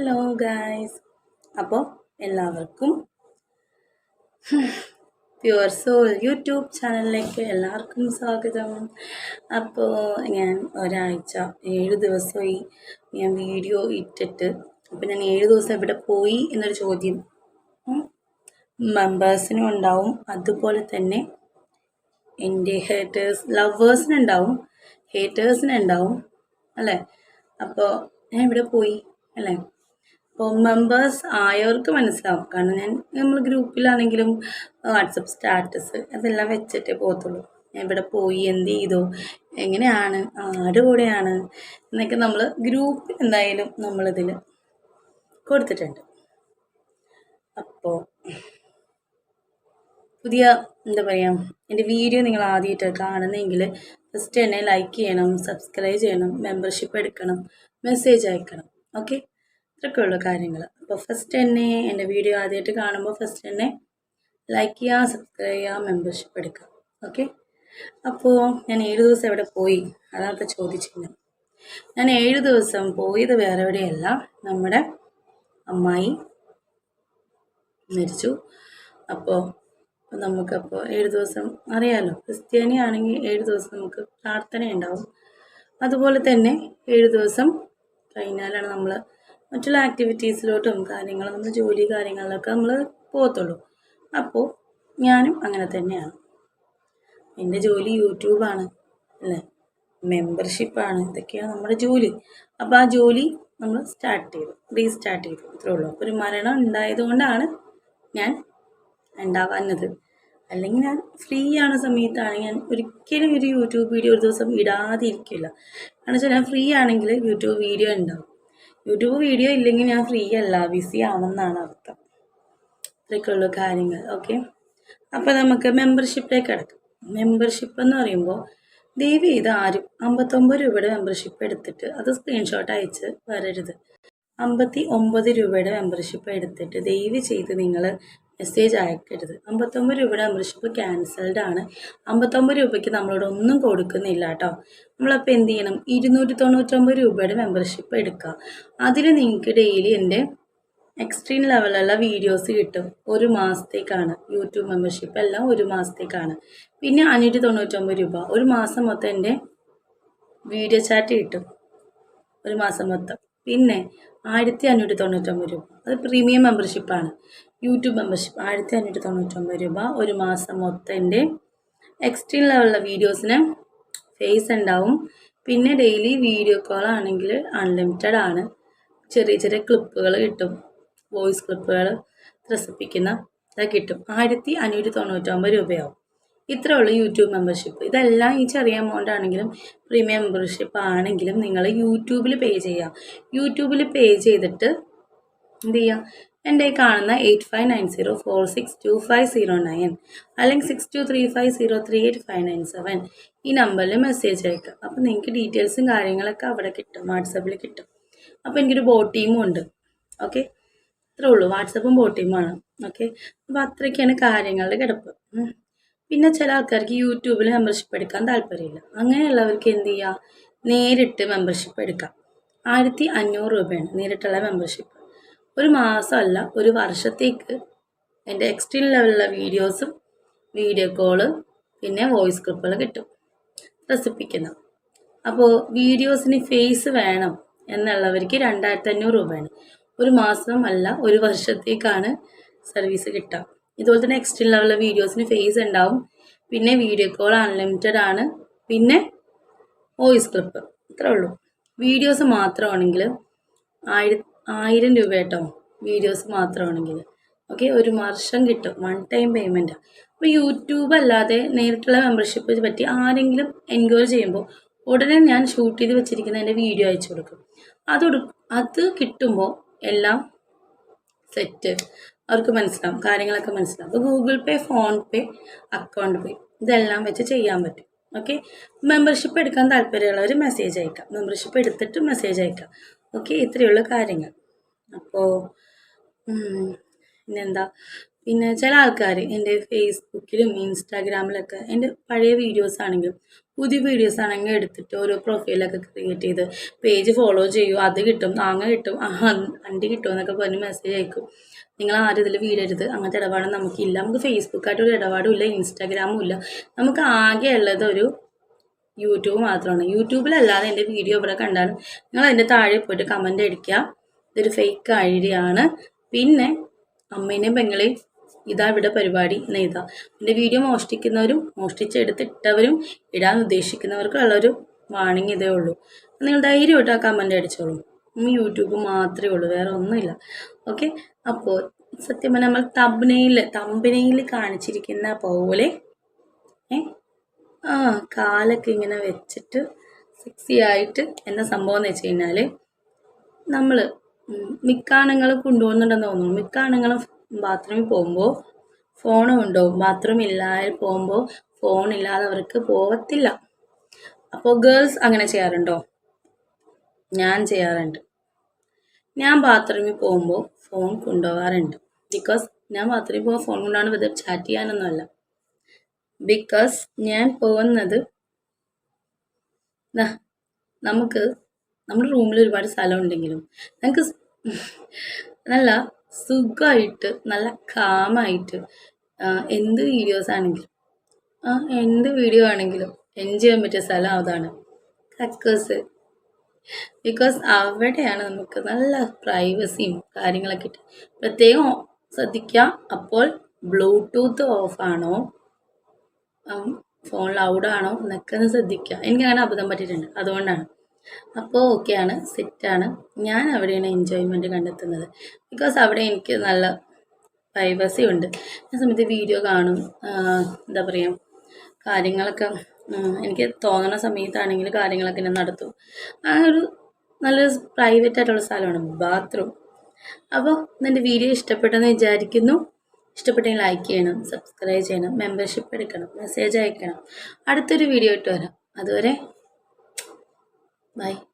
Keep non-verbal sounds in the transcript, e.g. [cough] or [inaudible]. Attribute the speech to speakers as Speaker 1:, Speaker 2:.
Speaker 1: Hello guys അപ്പോൾ എല്ലാവർക്കും pure soul YouTube ചാനലിലേക്ക് എല്ലാവർക്കും സ്വാഗതം. അപ്പോൾ ഞാൻ ഒരാഴ്ച ഏഴ് ദിവസമായി ഞാൻ വീഡിയോ ഇട്ടിട്ട് അപ്പോൾ ഞാൻ ഏഴ് ദിവസം എവിടെ പോയി എന്നൊരു ചോദ്യം മെമ്പേഴ്സിനും ഉണ്ടാവും. അതുപോലെ തന്നെ എന്റെ ഹേറ്റേഴ്സ് ലവേഴ്സിനുണ്ടാവും ഹേറ്റേഴ്സിനുണ്ടാവും അല്ലേ? അപ്പോൾ ഞാൻ ഇവിടെ പോയി അല്ലേ? മെമ്പേഴ്സ് ആയവർക്ക് മനസ്സിലാവും. കാരണം ഞാൻ നമ്മൾ ഗ്രൂപ്പിലാണെങ്കിലും വാട്സപ്പ് സ്റ്റാറ്റസ് അതെല്ലാം വെച്ചിട്ടേ പോകത്തുള്ളൂ. ഞാൻ ഇവിടെ പോയി എന്ത് ചെയ്തു? എങ്ങനെയാണ്? ആരുടെ കൂടെയാണ്? എന്നൊക്കെ നമ്മൾ ഗ്രൂപ്പ് എന്തായാലും നമ്മളിതിൽ കൊടുത്തിട്ടുണ്ട്. അപ്പോൾ പുതിയ എന്താ പറയുക എന്റെ വീഡിയോ നിങ്ങൾ ആദ്യമായിട്ട് കാണുന്നെങ്കിൽ ഫസ്റ്റ് തന്നെ ലൈക്ക് ചെയ്യണം സബ്സ്ക്രൈബ് ചെയ്യണം മെമ്പർഷിപ്പ് എടുക്കണം മെസ്സേജ് അയക്കണം. ഓക്കെ ഇത്രയൊക്കെ ഉള്ള കാര്യങ്ങൾ അപ്പോൾ ഫസ്റ്റ് തന്നെ എന്റെ വീഡിയോ ആദ്യമായിട്ട് കാണുമ്പോൾ ഫസ്റ്റ് തന്നെ ലൈക്ക് ചെയ്യുക സബ്സ്ക്രൈബ് ചെയ്യുക മെമ്പർഷിപ്പ് എടുക്കുക. ഓക്കെ അപ്പോൾ ഞാൻ ഏഴ് ദിവസം എവിടെ പോയി? അതാണ് ഇപ്പോൾ ചോദിച്ചിരുന്നത്. ഞാൻ ഏഴ് ദിവസം പോയത് വേറെ എവിടെയല്ല നമ്മുടെ അമ്മായി മരിച്ചു. അപ്പോൾ നമുക്കപ്പോൾ ഏഴ് ദിവസം അറിയാമല്ലോ ക്രിസ്ത്യാനി ആണെങ്കിൽ ഏഴ് ദിവസം നമുക്ക് പ്രാർത്ഥന ഉണ്ടാവും അതുപോലെ തന്നെ ഏഴ് ദിവസം കഴിഞ്ഞാലാണ് നമ്മൾ മറ്റുള്ള ആക്ടിവിറ്റീസിലോട്ടും കാര്യങ്ങൾ നമ്മൾ ജോലി കാര്യങ്ങളിലൊക്കെ നമ്മൾ പോകത്തുള്ളൂ. അപ്പോൾ ഞാനും അങ്ങനെ തന്നെയാണ്. എന്റെ ജോലി യൂട്യൂബാണ് അല്ലേ? മെമ്പർഷിപ്പാണ് ഇതൊക്കെയാണ് നമ്മുടെ ജോലി. അപ്പോൾ ആ ജോലി നമ്മൾ സ്റ്റാർട്ട് ചെയ്തു റീസ്റ്റാർട്ട് ചെയ്തു ഇത്രേ ഉള്ളൂ. അപ്പോൾ ഒരു മരണം ഉണ്ടായതുകൊണ്ടാണ് ഞാൻ ഉണ്ടാവാഞ്ഞത്. അല്ലെങ്കിൽ ഞാൻ ഫ്രീ ആണ് സമയത്താണ് ഞാൻ ഒരിക്കലും ഒരു യൂട്യൂബ് വീഡിയോ ഒരു ദിവസം ഇടാതിരിക്കില്ല. കാരണം വെച്ചാൽ ഞാൻ ഫ്രീ ആണെങ്കിൽ യൂട്യൂബ് വീഡിയോ ഉണ്ടാവും. യൂട്യൂബ് വീഡിയോ ഇല്ലെങ്കിൽ ഞാൻ ഫ്രീ അല്ല. ബിസി ആണെന്നാണ് അർത്ഥം. ഇത്രയൊക്കെയുള്ള കാര്യങ്ങൾ. ഓക്കെ അപ്പോൾ നമുക്ക് മെമ്പർഷിപ്പിലേക്ക് കിടക്കാം. മെമ്പർഷിപ്പ് എന്ന് പറയുമ്പോൾ ദയവ് ചെയ്ത് ആരും അമ്പത്തൊമ്പത് രൂപയുടെ മെമ്പർഷിപ്പ് എടുത്തിട്ട് അത് സ്ക്രീൻഷോട്ട് അയച്ച് വരരുത്. അമ്പത്തി ഒമ്പത് രൂപയുടെ മെമ്പർഷിപ്പ് എടുത്തിട്ട് ദയവ് ചെയ്ത് നിങ്ങൾ മെസ്സേജ് അയക്കരുത്. അമ്പത്തൊമ്പത് രൂപയുടെ മെമ്പർഷിപ്പ് ക്യാൻസൽഡ് ആണ്. അമ്പത്തൊമ്പത് രൂപയ്ക്ക് നമ്മളോട് ഒന്നും കൊടുക്കുന്നില്ല കേട്ടോ നമ്മളപ്പോൾ എന്ത് ചെയ്യണം? ഇരുന്നൂറ്റി തൊണ്ണൂറ്റൊമ്പത് രൂപയുടെ മെമ്പർഷിപ്പ് എടുക്കുക അതിൽ നിങ്ങൾക്ക് ഡെയിലി എന്റെ എക്സ്ട്രീം ലെവലുള്ള വീഡിയോസ് കിട്ടും. ഒരു മാസത്തേക്കാണ്. യൂട്യൂബ് മെമ്പർഷിപ്പ് എല്ലാം ഒരു മാസത്തേക്കാണ്. പിന്നെ അഞ്ഞൂറ്റി തൊണ്ണൂറ്റൊമ്പത് രൂപ. ഒരു മാസം മൊത്തം എന്റെ വീഡിയോ ചാറ്റ് കിട്ടും. ഒരു മാസം മൊത്തം. പിന്നെ ആയിരത്തി അഞ്ഞൂറ്റി തൊണ്ണൂറ്റൊമ്പത് രൂപ. അത് പ്രീമിയം മെമ്പർഷിപ്പാണ്. യൂട്യൂബ് മെമ്പർഷിപ്പ് ആയിരത്തി അഞ്ഞൂറ്റി തൊണ്ണൂറ്റൊമ്പത് രൂപ. ഒരു മാസം മൊത്തം എന്റെ എക്സ്ട്രീം ലെവലുള്ള വീഡിയോസിന് ഫേസ് ഉണ്ടാവും. പിന്നെ ഡെയിലി വീഡിയോ കോൾ ആണെങ്കിൽ അൺലിമിറ്റഡ് ആണ്. ചെറിയ ചെറിയ ക്ലിപ്പുകൾ കിട്ടും. വോയിസ് ക്ലിപ്പുകൾ ത്രസിപ്പിക്കുന്ന ഇതൊക്കെ കിട്ടും. ആയിരത്തി അഞ്ഞൂറ്റി തൊണ്ണൂറ്റൊമ്പത് രൂപയാവും. ഇത്രേ ഉള്ളൂ യൂട്യൂബ് മെമ്പർഷിപ്പ് ഇതെല്ലാം ഈ ചെറിയ എമൗണ്ട് ആണെങ്കിലും പ്രീമിയം മെമ്പർഷിപ്പ് ആണെങ്കിലും നിങ്ങൾ യൂട്യൂബിൽ പേ ചെയ്യുക യൂട്യൂബിൽ പേ ചെയ്തിട്ട് എന്ത് ചെയ്യുക എന്റെ ഈ കാണുന്ന eight five nine zero four six two five zero nine അല്ലെങ്കിൽ six two three five zero three eight five nine seven ഈ നമ്പറിൽ മെസ്സേജ് അയക്കുക അപ്പോൾ നിങ്ങൾക്ക് ഡീറ്റെയിൽസും കാര്യങ്ങളൊക്കെ അവിടെ കിട്ടും. വാട്സപ്പിൽ കിട്ടും. അപ്പോൾ എനിക്കൊരു ബോട്ട് ടീമും ഉണ്ട്. ഓക്കെ ഇത്രേ ഉള്ളൂ. വാട്സപ്പും ബോട്ട് ടീമാണ് ഓക്കെ അപ്പോൾ അത്രയ്ക്കാണ് കാര്യങ്ങളുടെ കിടപ്പ്. പിന്നെ ചില ആൾക്കാർക്ക് യൂട്യൂബിൽ മെമ്പർഷിപ്പ് എടുക്കാൻ താല്പര്യമില്ല. അങ്ങനെയുള്ളവർക്ക് എന്ത് ചെയ്യുക നേരിട്ട് മെമ്പർഷിപ്പ് എടുക്കാം. ആയിരത്തി അഞ്ഞൂറ് രൂപയാണ് നേരിട്ടുള്ള മെമ്പർഷിപ്പ് ഒരു മാസമല്ല ഒരു വർഷത്തേക്ക് എന്റെ എക്സ്ട്രീം ലെവലിലുള്ള വീഡിയോസും വീഡിയോ കോൾ പിന്നെ വോയിസ് ക്ലിപ്പുകൾ കിട്ടും. റെസിപ്പിക്കുന്ന അപ്പോൾ വീഡിയോസിന് ഫേസ് വേണം എന്നുള്ളവർക്ക് രണ്ടായിരത്തി അഞ്ഞൂറ് രൂപയാണ്. ഒരു മാസം അല്ല ഒരു വർഷത്തേക്കാണ് സർവീസ് കിട്ടുക. ഇതുപോലെ തന്നെ എക്സ്ട്രീം ലെവലിലെ വീഡിയോസിന് ഫേസ് ഉണ്ടാവും. പിന്നെ വീഡിയോ കോൾ അൺലിമിറ്റഡ് ആണ്. പിന്നെ വോയിസ് ക്ലിപ്പ് ഇത്രേ ഉള്ളൂ. വീഡിയോസ് മാത്രമാണെങ്കിൽ ആയിരം ആയിരം രൂപ കേട്ടോ. വീഡിയോസ് മാത്രമാണെങ്കിൽ. ഓക്കെ ഒരു വർഷം കിട്ടും. വൺ ടൈം പേയ്മെന്റാണ് അപ്പോൾ യൂട്യൂബ് അല്ലാതെ നേരിട്ടുള്ള മെമ്പർഷിപ്പ് പറ്റി ആരെങ്കിലും എൻക്വയറി ചെയ്യുമ്പോൾ ഉടനെ ഞാൻ ഷൂട്ട് ചെയ്ത് വെച്ചിരിക്കുന്ന എന്റെ വീഡിയോ അയച്ചു കൊടുക്കും. അത് അത് കിട്ടുമ്പോൾ എല്ലാം സെറ്റ് അവർക്ക് മനസ്സിലാവും കാര്യങ്ങളൊക്കെ മനസ്സിലാവും. അപ്പോൾ Google Pay PhonePe account pay ഇതെല്ലാം വെച്ച് ചെയ്യാൻ പറ്റും. ഓക്കെ മെമ്പർഷിപ്പ് എടുക്കാൻ താല്പര്യമുള്ളവർ മെസ്സേജ് അയക്കാം. മെമ്പർഷിപ്പ് എടുത്തിട്ട് മെസ്സേജ് അയക്കാം. ഓക്കെ ഇത്രയുള്ള കാര്യങ്ങൾ. അപ്പോൾ പിന്നെന്താ? പിന്നെ ചില ആൾക്കാർ എന്റെ ഫേസ്ബുക്കിലും ഇൻസ്റ്റാഗ്രാമിലൊക്കെ എന്റെ പഴയ വീഡിയോസ് ആണെങ്കിലും പുതിയ വീഡിയോസ് ആണെങ്കിൽ എടുത്തിട്ട് ഓരോ പ്രൊഫൈലൊക്കെ ക്രിയേറ്റ് ചെയ്ത് പേജ് ഫോളോ ചെയ്യൂ. അത് കിട്ടും അങ്ങ് കിട്ടും അണ്ടി കിട്ടും എന്നൊക്കെ പറഞ്ഞ് മെസ്സേജ് അയക്കും. നിങ്ങൾ ആരും ഇതിൽ വീടരുത് അങ്ങനത്തെ ഇടപാട് നമുക്കില്ല. നമുക്ക് ഫേസ്ബുക്കായിട്ട് ഒരു ഇടപാടും ഇല്ല ഇൻസ്റ്റാഗ്രാമും ഇല്ല. നമുക്ക് ആകെ ഉള്ളത് ഒരു യൂട്യൂബ് മാത്രമാണ്. യൂട്യൂബിലല്ലാതെ എന്റെ വീഡിയോ ഇവിടെ കണ്ടാണ് നിങ്ങൾ അതിന്റെ താഴെ പോയിട്ട് കമന്റ് അടിക്കുക. ഇതൊരു ഫേക്ക് ഐഡിയ ആണ്. പിന്നെ അമ്മേനെയും പെങ്ങളെയും ഇതാ ഇവിടെ പരിപാടി എഴുതാം. എന്റെ വീഡിയോ മോഷ്ടിക്കുന്നവരും മോഷ്ടിച്ചെടുത്തിട്ടവരും ഇടാൻ ഉദ്ദേശിക്കുന്നവർക്കുള്ളൊരു വാണിംഗ് ഇതേ ഉള്ളൂ. നിങ്ങൾ ധൈര്യമായിട്ട് ആ കമന്റ് അടിച്ചോളൂ. യൂട്യൂബ് മാത്രമേ ഉള്ളൂ വേറെ ഒന്നുമില്ല. ഓക്കെ അപ്പോൾ സത്യം പറഞ്ഞാൽ നമ്മൾ തമ്പനയിൽ തമ്പനയിൽ കാണിച്ചിരിക്കുന്ന പോലെ ആ കാലൊക്കെ ഇങ്ങനെ വെച്ചിട്ട് സെക്സി ആയിട്ട് എന്ന സംഭവം എന്ന് വെച്ച് കഴിഞ്ഞാൽ നമ്മൾ മിക്കാണുങ്ങൾ കൊണ്ടുപോകുന്നുണ്ടെന്ന് തോന്നുന്നു. മിക്ക ആണുങ്ങളും ബാത്റൂമിൽ പോകുമ്പോൾ ഫോണും കൊണ്ടുപോകും ബാത്റൂം ഇല്ലാതെ പോകുമ്പോൾ ഫോൺ ഇല്ലാതെ അവർക്ക് പോകത്തില്ല അപ്പോൾ ഗേൾസ് അങ്ങനെ ചെയ്യാറുണ്ടോ? ഞാൻ ചെയ്യാറുണ്ട്. ഞാൻ ബാത്റൂമിൽ പോകുമ്പോൾ ഫോൺ കൊണ്ടുപോകാറുണ്ട്. ബിക്കോസ് ഞാൻ ബാത്റൂമിൽ പോകുമ്പോൾ ഫോൺ കൊണ്ടാണ് വെറുതെ ചാറ്റ് ചെയ്യാനൊന്നുമല്ല. ബിക്കോസ് ഞാൻ പോകുന്നത് നമുക്ക് നമ്മുടെ റൂമിൽ ഒരുപാട് സ്ഥലം ഉണ്ടെങ്കിലും നമുക്ക് നല്ല [laughs] സുഖമായിട്ട് നല്ല കാമായിട്ട് എന്ത് വീഡിയോസ് ആണെങ്കിലും എന്ത് വീഡിയോ ആണെങ്കിലും എൻജോയ് ചെയ്യാൻ പറ്റിയ സ്ഥലം അതാണ്. കക്കേഴ്സ് ബിക്കോസ് അവിടെയാണ് നമുക്ക് നല്ല പ്രൈവസിയും കാര്യങ്ങളൊക്കെ കിട്ടുക. പ്രത്യേകം ശ്രദ്ധിക്കുക. അപ്പോൾ ബ്ലൂടൂത്ത് ഓഫാണോ ഫോൺ ലൗഡാണോ എന്നൊക്കെ ഒന്ന് ശ്രദ്ധിക്കുക. എനിക്കങ്ങനെ അബദ്ധം പറ്റിയിട്ടുണ്ട്. അതുകൊണ്ടാണ്. അപ്പോൾ ഓക്കെയാണ് സെറ്റാണ് ഞാൻ അവിടെയാണ് എൻജോയ്മെന്റ് കണ്ടെത്തുന്നത്. ബിക്കോസ് അവിടെ എനിക്ക് നല്ല പ്രൈവസി ഉണ്ട്. ആ സമയത്ത് വീഡിയോ കാണും എന്താ പറയുക കാര്യങ്ങളൊക്കെ എനിക്ക് തോന്നുന്ന സമയത്താണെങ്കിൽ കാര്യങ്ങളൊക്കെ ഞാൻ നടത്തും. ആ ഒരു നല്ലൊരു പ്രൈവറ്റ് ആയിട്ടുള്ള സ്ഥലമാണ് ബാത്റൂം അപ്പോൾ എന്റെ വീഡിയോ ഇഷ്ടപ്പെട്ടെന്ന് വിചാരിക്കുന്നു. ഇഷ്ടപ്പെട്ടെങ്കിൽ ലൈക്ക് ചെയ്യണം സബ്സ്ക്രൈബ് ചെയ്യണം മെമ്പർഷിപ്പ് എടുക്കണം മെസ്സേജ് അയക്കണം. അടുത്തൊരു വീഡിയോ ഇട്ട് വരാം. അതുവരെ Bye.